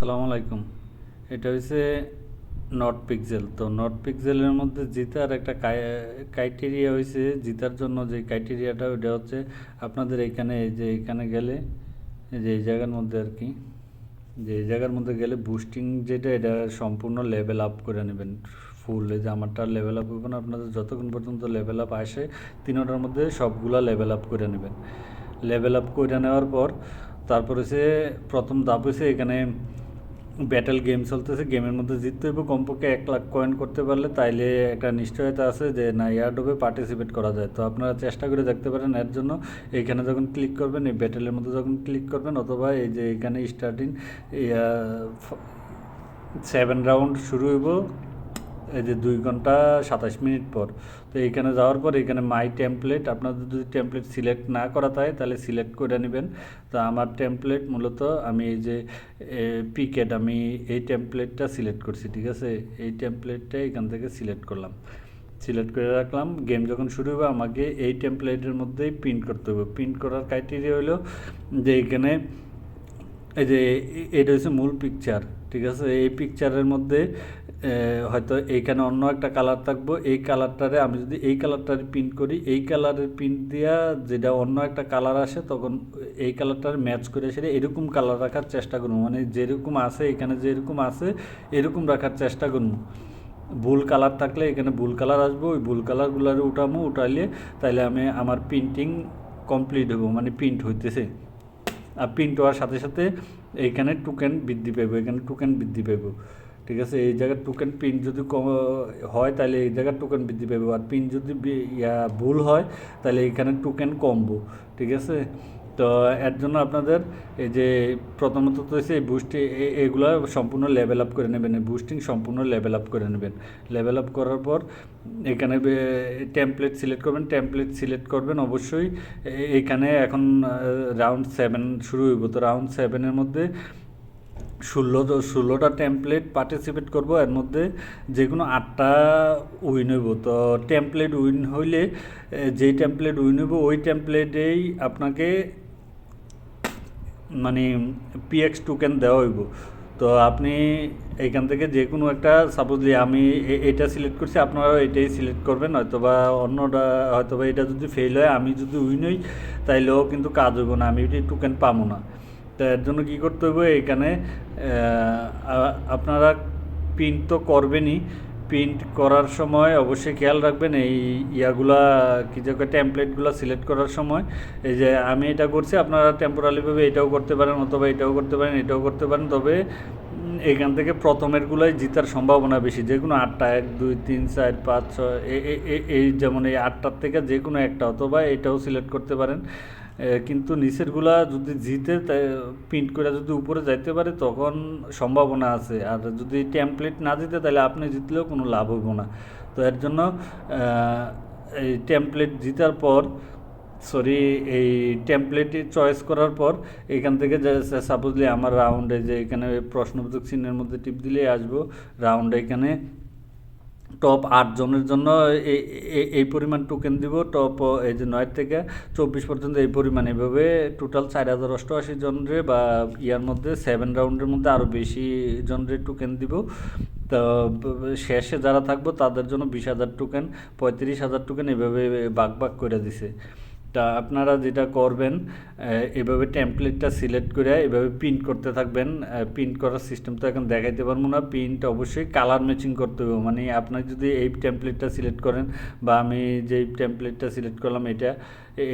সালাম আলাইকুম। এটা হচ্ছে নট পিক্সেল তো নট পিক্সেলের মধ্যে জিতার একটা ক্রাইটেরিয়া হয়েছে জিতার জন্য যে ক্রাইটেরিয়াটা ওইটা হচ্ছে আপনাদের এখানে, এই যে এখানে গেলে, এই যে এই জায়গার মধ্যে আর কি, যে এই জায়গার মধ্যে গেলে বুস্টিং যেটা, এটা সম্পূর্ণ লেভেল আপ করে নেবেন। ফুল এই যে আমারটা লেভেল আপ হবে না, আপনাদের যতক্ষণ পর্যন্ত লেভেল আপ আসে, তিনোটার মধ্যে সবগুলা লেভেল আপ করে নেবেন। লেভেল আপ করে নেওয়ার পর, তারপর হচ্ছে প্রথম ধাপ হয়েছে এখানে ব্যাটেল গেম চলতেছে গেমের মধ্যে জিততে হবে কমপক্ষে এক লাখ কয়েন করতে পারলে তাইলে একটা নিশ্চয়তা আছে যে, না ইয়ারডোবে পার্টিসিপেট করা যায়। তো আপনারা চেষ্টা করে দেখতে পারেন এর জন্য। এইখানে যখন ক্লিক করবেন, এই ব্যাটেলের মধ্যে যখন ক্লিক করবেন, অথবা এই যে এখানে স্টার্টিং সেভেন রাউন্ড শুরু হইব। এই যে দুই ঘণ্টা সাতাশ মিনিট পর। তো এইখানে যাওয়ার পর এখানে মাই টেমপ্লেট আপনাদের যদি টেমপ্লেট সিলেক্ট না করা থাকে তাহলে সিলেক্ট করে নেবেন। তো আমার টেমপ্লেট মূলত আমি এই যে পিকেট আমি এই টেমপ্লেটটা সিলেক্ট করছি, ঠিক আছে? এই টেমপ্লেটটা এখান থেকে সিলেক্ট করলাম। সিলেক্ট করে রাখলাম। গেম যখন শুরু হবে আমাকে এই টেমপ্লেটের মধ্যেই প্রিন্ট করতে হবে। প্রিন্ট করার ক্রাইটেরিয়া হলো যে এখানে এই যে এটা হচ্ছে মূল পিকচার ঠিক আছে? এই পিকচারের মধ্যে হয়তো এইখানে অন্য একটা কালার থাকব। এই কালারটারে আমি যদি এই কালারটারে প্রিন্ট করি, এই কালারের প্রিন্ট দিয়া যেটা অন্য একটা কালার আসে, তখন এই কালারটার ম্যাচ করে সেটা এরকম কালার রাখার চেষ্টা করব। মানে যেরকম আছে, এখানে যেরকম আছে, এরকম রাখার চেষ্টা করব। ভুল কালার থাকলে এখানে ভুল কালার আসব, ওই ভুল কালারগুলারে উঠামো, উঠাইলে তাইলে আমি আমার প্রিন্টিং কমপ্লিট হব মানে প্রিন্ট হইতেছে। আর প্রিন্ট হওয়ার সাথে সাথে এইখানে টোকেন বৃদ্ধি পাইব, এখানে টোকেন বৃদ্ধি পাইব। ঠিক আছে? এই জায়গার টোকেন পিন যদি কম হয়, তাহলে এই জায়গার টোকেন বৃদ্ধি পাইব আর পিন যদি ইয়া, ভুল হয়, তাহলে এখানে টোকেন কমবো। ঠিক আছে? তো এর জন্য আপনাদের এই যে প্রথমত তো হচ্ছে এই বুস্টিং এগুলো সম্পূর্ণ লেভেল আপ করে নেবেন। এই বুস্টিং সম্পূর্ণ লেভেল আপ করে নেবেন। লেভেল আপ করার পর এখানে টেমপ্লেট সিলেক্ট করবেন। টেমপ্লেট সিলেক্ট করবেন অবশ্যই। এখানে এখন রাউন্ড সেভেন শুরু হইব। তো রাউন্ড সেভেনের মধ্যে ষোলো ষোলোটা টেমপ্লেট পার্টিসিপেট করব। এর মধ্যে যে কোনো আটটা উইন হইব। তো টেমপ্লেট উইন হইলে যেই টেমপ্লেট উইন হইব, ওই টেমপ্লেটেই আপনাকে মানে পিএক্স টোকেন দেওয়া হইব। তো আপনি এইখান থেকে যে কোনো একটা সাপোজলি আমি এটা সিলেক্ট করছি, আপনারাও এটাই সিলেক্ট করবেন। হয়তোবা অন্যটা, হয়তোবা এটা যদি ফেল হয়, আমি যদি উইন হই, তাইলেও কিন্তু কাজ হইব না, আমি টোকেন পাবো না। তো এর জন্য কী করতে হবে এখানে আপনারা প্রিন্ট তো করবেনই। প্রিন্ট করার সময় অবশ্যই খেয়াল রাখবেন এই ইয়াগুলা, কী যে টেমপ্লেটগুলো সিলেক্ট করার সময়। এই যে আমি এটা করছি, আপনারা টেম্পোরারিভাবে এটাও করতে পারেন অথবা এটাও করতে পারেন, এটাও করতে পারেন। তবে এখান থেকে প্রথমেরগুলোই জিতার সম্ভাবনা বেশি। যে কোনো আটটা, এক, দুই, তিন, চার, পাঁচ, ছয় এই যেমন এই আটটার থেকে যে কোনো একটা অথবা এটাও সিলেক্ট করতে পারেন। কিন্তু নিচেরগুলা যদি জিতে প্রিন্ট করে যদি উপরে যাইতে পারে তখন সম্ভাবনা আছে। আর যদি টেমপ্লেট না জিতে তাহলে আপনি জিতলেও কোনো লাভ হইব না। তো এর জন্য এই টেমপ্লেট জিতার পর সরি, এই টেমপ্লেট চয়েস করার পর এখান থেকে সাপোজলি আমার রাউন্ডে যে এখানে প্রশ্নবোধক চিহ্নের মধ্যে টিপ দিলে আসব। রাউন্ডে এখানে টপ আট জনের জন্য এই পরিমাণ টোকেন দিব। টপ এই যে নয় থেকে চব্বিশ পর্যন্ত এই পরিমাণ এভাবে টোটাল চার হাজার অষ্টআশি জনরে বা ইয়ার মধ্যে সেভেন রাউন্ডের মধ্যে আরও বেশি জনরে টোকেন দিব। তো শেষে যারা থাকব তাদের জন্য বিশ হাজার টোকেন পঁয়ত্রিশ হাজার টোকেন এভাবে বাগ বাগ করে দিছে। তা আপনারা যেটা করবেন এভাবে টেমপ্লেটটা সিলেক্ট করে এভাবে প্রিন্ট করতে থাকবেন। প্রিন্ট করার সিস্টেম তো এখন দেখাইতে পারব না। প্রিন্ট অবশ্যই কালার ম্যাচিং করতে হবে। মানে আপনার যদি এই টেমপ্লেটটা সিলেক্ট করেন বা আমি যেই টেমপ্লেটটা সিলেক্ট করলাম, এটা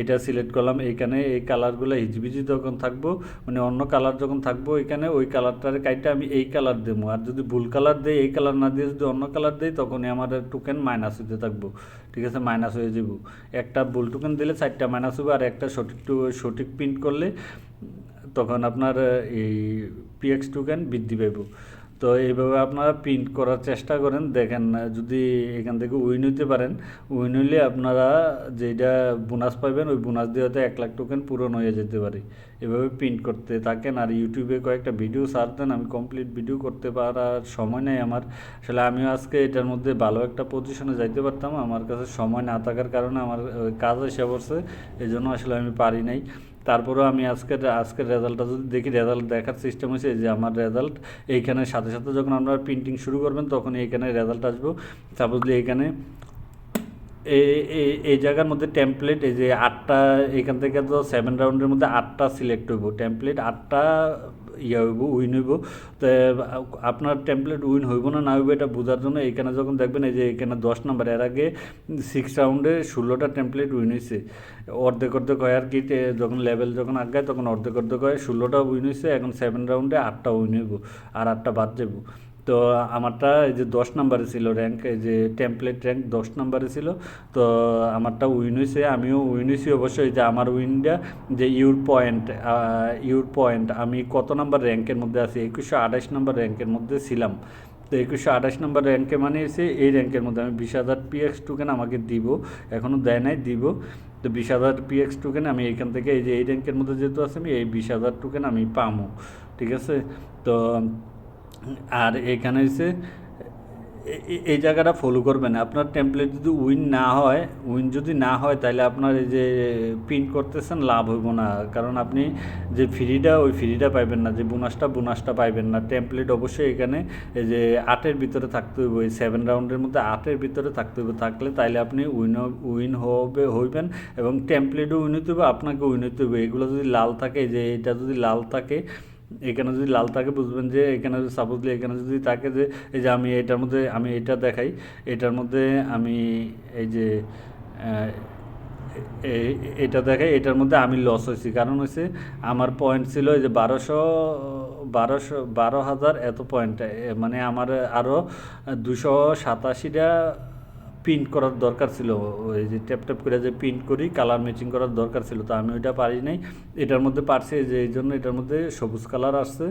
এটা সিলেক্ট করলাম এইখানে এই কালারগুলো হিজিবিজি যখন থাকব মানে অন্য কালার যখন থাকব এখানে, ওই কালারটার কাইটা আমি এই কালার দেবো। আর যদি ভুল কালার দেই, এই কালার না দিয়ে যদি অন্য কালার দেই, তখনই আমার টোকেন মাইনাস হতে থাকব। ঠিক আছে? মাইনাস হয়ে যাব। একটা ভুল টোকেন দিলে চারটা মাইনাস হবে আর একটা সঠিক টু, সঠিক প্রিন্ট করলে তখন আপনার এই পিএক্স টোকেন বৃদ্ধি পাইব। তো এইভাবে আপনারা প্রিন্ট করার চেষ্টা করেন। দেখেন না যদি এখান থেকে উইন হইতে পারেন উইন হইলে আপনারা যেটা বোনাস পাবেন ওই বোনাস দিয়ে হয়তো এক লাখ টোকেন পূরণ হয়ে যেতে পারে। এভাবে প্রিন্ট করতে থাকেন। আর ইউটিউবে কয়েকটা ভিডিও সার দেন। আমি কমপ্লিট ভিডিও করতে পারার সময় নেই আমার। আসলে আমিও আজকে এটার মধ্যে ভালো একটা পজিশনে যাইতে পারতাম। আমার কাছে সময় না থাকার কারণে আমার কাজ এসে পড়ছে। এই জন্য আসলে আমি পারি নাই। তারপরেও আমি আজকের আজকের রেজাল্টটা যদি দেখি, রেজাল্ট দেখার সিস্টেম হয়েছে যে আমার রেজাল্ট এইখানে সাথে সাথে যখন আপনারা প্রিন্টিং শুরু করবেন তখন এইখানে রেজাল্ট আসব। সাপোজলি এইখানে এই জায়গার মধ্যে টেমপ্লেট এই যে আটটা এখান থেকে তো সেভেন রাউন্ডের মধ্যে আটটা সিলেক্ট হইব। টেমপ্লেট আটটা ইয়ে হইব উইন হইব। তো, আপনার টেমপ্লেট উইন হইব না না হইব, এটা বোঝার জন্য এখানে যখন দেখবেন এই যে এখানে দশ নাম্বার এর আগে সিক্স রাউন্ডে ষোলোটা টেমপ্লেট উইন হয়েছে অর্ধেক অর্ধেক হয় আর কি যখন লেভেল যখন আগায়, তখন অর্ধেক অর্ধেক হয় ষোলোটা উইন হয়েছে এখন সেভেন রাউন্ডে আটটা উইন হইব, আর আটটা বাদ যাব তো আমারটা এই যে দশ নাম্বারে ছিল র্যাঙ্ক এই যে টেমপ্লেট র্যাঙ্ক দশ নাম্বারে ছিল। তো আমারটা উইন হয়েছে আমিও উইন হয়েছি অবশ্যই যে আমার উইনটা যে ইউর পয়েন্ট ইউর পয়েন্ট আমি কত নাম্বার র্যাঙ্কের মধ্যে আছি? একুশশো আঠাশ নাম্বার র্যাঙ্কের মধ্যে ছিলাম। তো একুশশো আঠাশ নম্বর র্যাঙ্কে মানে এসে এই র্যাঙ্কের মধ্যে আমি বিশ হাজার পিএক্স টোকেন আমাকে দিব এখনও দেয় নাই, দিব। তো বিশ হাজার পিএক্স টোকেন আমি এখান থেকে, এই যে এই র্যাঙ্কের মধ্যে যেহেতু আছে আমি, এই বিশ হাজার টোকেন আমি পামো, ঠিক আছে? তো আর এখানে হচ্ছে এ- এ- এই জায়গাটা ফলো করবেন। আপনার টেমপ্লেট যদি উইন না হয় উইন যদি না হয় তাহলে আপনার এই যে প্রিন্ট করতেছেন, লাভ হইব না। কারণ আপনি যে ফ্রিটা ওই ফ্রিটা পাইবেন না, যে বোনাসটা বোনাসটা পাইবেন না। টেমপ্লেট অবশ্যই এখানে এই যে আটের ভিতরে থাকতে হইব, এই সেভেন রাউন্ডের মধ্যে আটের ভিতরে থাকতে হইব। থাকলে তাইলে আপনি উইন উইন হবে, হইবেন এবং টেমপ্লেটও উইন হইতে হবে আপনাকে উইন হইতে হবে এগুলো যদি লাল থাকে যে এটা যদি লাল থাকে এখানে যদি লাল থাকে বুঝবেন যে, এখানে যদি সাপোজলি এখানে যদি থাকে যে, এই যে আমি এটার মধ্যে, আমি এটা দেখাই, এটার মধ্যে আমি এই যে এটা দেখাই, এটার মধ্যে আমি লস হয়েছি। কারণ হচ্ছে আমার পয়েন্ট ছিল এই যে বারোশো বারোশো, বারো হাজার এত পয়েন্ট মানে আমার আরও দুশো সাতাশিটা প্রিন্ট করার দরকার ছিল। ওই যে ট্যাপ ট্যাপ করে যে প্রিন্ট করি কালার ম্যাচিং করার দরকার ছিল। তো আমি ওইটা পারি নাই। এটার মধ্যে পারছি যে, এই জন্য এটার মধ্যে সবুজ কালার আসছে।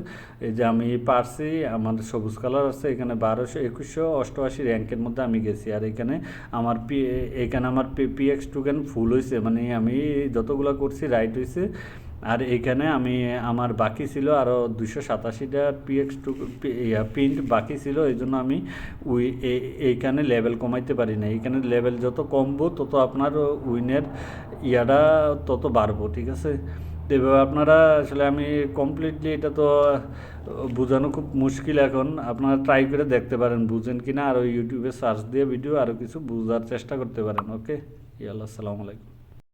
এই যে আমি পারছি, আমার সবুজ কালার আসছে। এখানে বারোশো, একুশশো অষ্টআশি র্যাঙ্কের মধ্যে আমি গেছি। আর এখানে আমার পি এখানে আমার পি এক্স টোকেন ফুল হয়েছে মানে আমি যতগুলো করছি রাইট হয়েছে আর এখানে আমি, আমার বাকি ছিল আরও দুশো সাতাশিটা পিএক্স টু প্রিন্ট বাকি ছিল, এই জন্য আমি উই এইখানে লেভেল কমাইতে পারি না এইখানে লেভেল যত কমবো, তত আপনার উইনের ইয়াটা তত বাড়বো, ঠিক আছে? এভাবে আপনারা আসলে আমি কমপ্লিটলি এটা তো, বোঝানো খুব মুশকিল এখন। আপনারা ট্রাই করে দেখতে পারেন, বুঝেন কি না আর ইউটিউবে সার্চ দিয়ে ভিডিও আরও কিছু বোঝার চেষ্টা করতে পারেন ওকে ইয়াল্লা আসসালামু আলাইকুম।